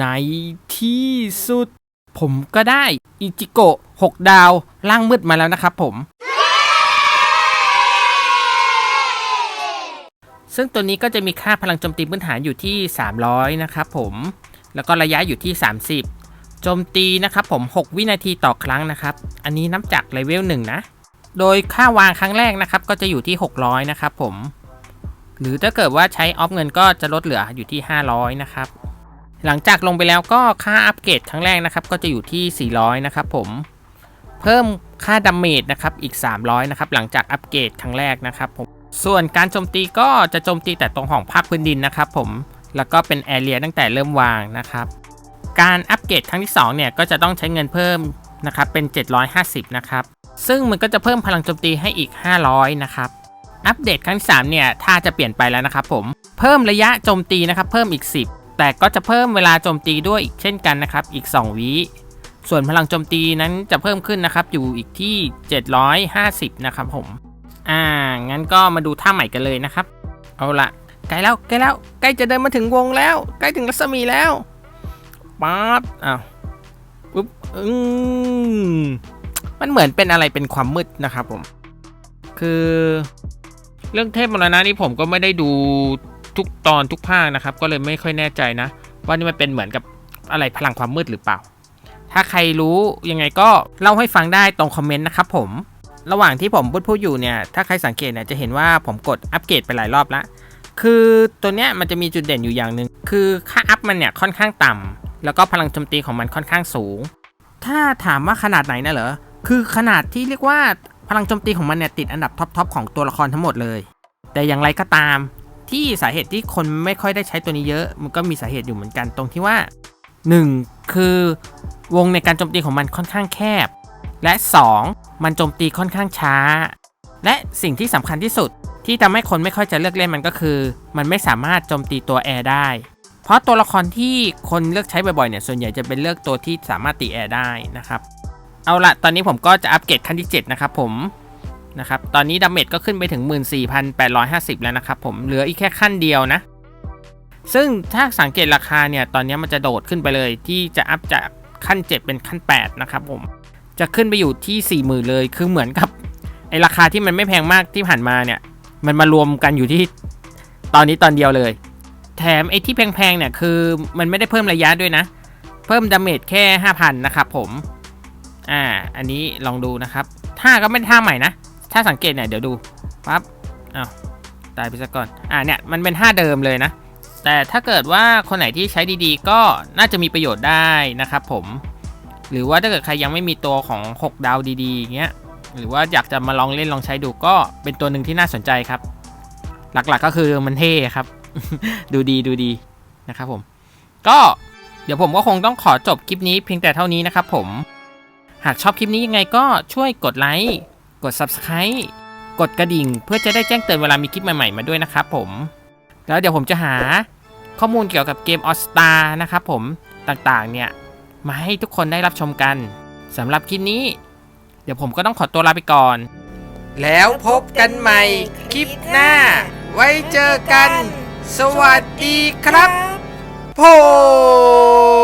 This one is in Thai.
ในที่สุด ผมก็ได้อิจิโกะ6ดาวล่างมืดมาแล้วนะครับผม ซึ่งตัวนี้ก็จะมีค่าพลังโจมตีพื้นฐานอยู่ที่ 300 นะครับผม แล้วก็ระยะอยู่ที่ 30 โจมตีนะครับผม 6 วินาทีต่อครั้งนะครับ อันนี้นับจากเลเวล1นะ โดยค่าวางครั้งแรกนะครับ ก็จะอยู่ที่ 600 นะครับผม หรือถ้าเกิดว่าใช้ออฟเงินก็จะลดเหลืออยู่ที่ 500 นะครับ หลังจากลงไปแล้วก็ค่าอัปเกรดครั้งแรกนะครับ ก็จะอยู่ที่ 400 นะครับผม เพิ่มค่าดาเมจนะครับอีก 300 นะครับ หลังจากอัปเกรดครั้งแรกนะครับผม ส่วนการโจมตีก็จะโจมตีแต่ตรงของภาคพื้นดินนะครับผม แล้วก็เป็นแอเรียตั้งแต่เริ่มวางนะครับ การอัปเกรดครั้งที่2เนี่ยก็จะต้องใช้เงินเพิ่มนะครับเป็น 750 นะครับ ซึ่งมันก็จะเพิ่มพลังโจมตีให้อีก 500 นะครับ อัปเดตครั้งที่3เนี่ยถ้าจะเปลี่ยนไปแล้วนะครับผม เพิ่มระยะโจมตีนะครับเพิ่มอีก 10 แต่ก็จะเพิ่มเวลาโจมตีด้วยอีกเช่นกันนะครับ อีก 2 วิส่วนพลังโจมตีนั้นจะเพิ่มขึ้นนะครับ อยู่อีกที่ 750 นะครับผม อ่า งั้นก็มาดูท่าใหม่กันเลยนะครับ เอาละใกล้แล้วใกล้แล้วใกล้จะเดินมาถึงวงแล้ว ใกล้ถึงรัศมีแล้วป๊าบอ้าวปุ๊บอืมมันเหมือนเป็นอะไรเป็นความมืดนะครับผม คือ เรื่องเทพมรณะนี่ผมก็ไม่ได้ดู ทุกตอนทุกภาคนะครับ ก็เลยไม่ค่อยแน่ใจนะ ว่านี่มันเป็นเหมือนกับอะไรพลังความมืดหรือเปล่า ถ้าใครรู้ยังไงก็เล่าให้ฟังได้ตรงคอมเมนต์นะครับผม ระหว่างที่ผมพูดพูดอยู่เนี่ย ถ้าใครสังเกตเนี่ยจะเห็นว่าผมกดอัปเกรดไปหลายรอบล้วคือตัวเนี้ยมันจะมีจุดเด่นอยู่อย่างหนึ่งคือค่าอัพมันเนี่ยค่อนข้างต่ำแล้วก็พลังโจมตีของมันค่อนข้างสูง ถ้าถามว่าขนาดไหนนะเหรอคือขนาดที่เรียกว่าพลังโจมตีของมันเนี่ยติดอันดับท็อปๆของตัวละครทั้งหมดเลย แต่อย่างไรก็ตาม ที่สาเหตุที่คนไม่ค่อยได้ใช้ตัวนี้เยอะ มันก็มีสาเหตุอยู่เหมือนกันตรงที่ว่า 1. คือวงในการโจมตีของมันค่อนข้างแคบ และ 2. มันโจมตีค่อนข้างช้า และสิ่งที่สำคัญที่สุดที่ทำให้คนไม่ค่อยจะเลือกเล่นมันก็คือ มันไม่สามารถโจมตีตัวแอร์ได้ เพราะตัวละครที่คนเลือกใช้บ่อยๆเนี่ยส่วนใหญ่จะเป็นเลือกตัวที่สามารถตีแอร์ได้นะครับ เอาละตอนนี้ผมก็จะอัปเกรดขั้นที่ 7 นะครับผม นะครับ ตอนนี้ดาเมจก็ขึ้นไปถึง 14,850 แล้วนะครับผม เหลืออีกแค่ขั้นเดียวนะ ซึ่งถ้าสังเกตราคาเนี่ย ตอนนี้มันจะโดดขึ้นไปเลย ที่จะอัพจากขั้น 7 เป็นขั้น 8 นะครับผม จะขึ้นไปอยู่ที่ 40,000 เลย คือเหมือนกับไอราคาที่มันไม่แพงมากที่ผ่านมาเนี่ย มันมารวมกันอยู่ที่ตอนนี้ตอนเดียวเลย แถมไอที่แพงๆเนี่ยคือมันไม่ได้เพิ่มระยะด้วยนะ เพิ่มดาเมจแค่ 5,000 นะครับผม อ่า อันนี้ลองดูนะครับท่าก็ไม่ได้ท่าใหม่นะ ถ้าสังเกตเนี่ยเดี๋ยวดูปั๊บอ้าวตายไปซะก่อนอ่าเนี่ยมันเป็นท่าเดิมเลยนะ แต่ถ้าเกิดว่าคนไหนที่ใช้ดีๆ ก็น่าจะมีประโยชน์ได้นะครับผม หรือว่าถ้าเกิดใครยังไม่มีตัวของ 6 ดาวดีๆอย่างเงี้ยหรือว่าอยากจะมาลองเล่นลองใช้ดูก็เป็นตัวหนึ่งที่น่าสนใจครับ หลักๆก็คือมันเท่ครับ ดูดีดูดีนะครับผม ก็เดี๋ยวผมก็คงต้องขอจบคลิปนี้เพียงแต่เท่านี้นะครับผม หากชอบคลิปนี้ยังไงก็ช่วยกดไลค์ กด Subscribe กดกระดิ่ง เพื่อจะได้แจ้งเตือนเวลามีคลิปใหม่ๆมาด้วยนะครับผม แล้วเดี๋ยวผมจะหาข้อมูลเกี่ยวกับเกมออสตานะครับผมต่างๆเนี่ยมาให้ทุกคนได้รับชมกันสำหรับคลิปนี้ เดี๋ยวผมก็ต้องขอตัวลาไปก่อน แล้วพบกันใหม่คลิปหน้า ไว้เจอกัน สวัสดีครับผม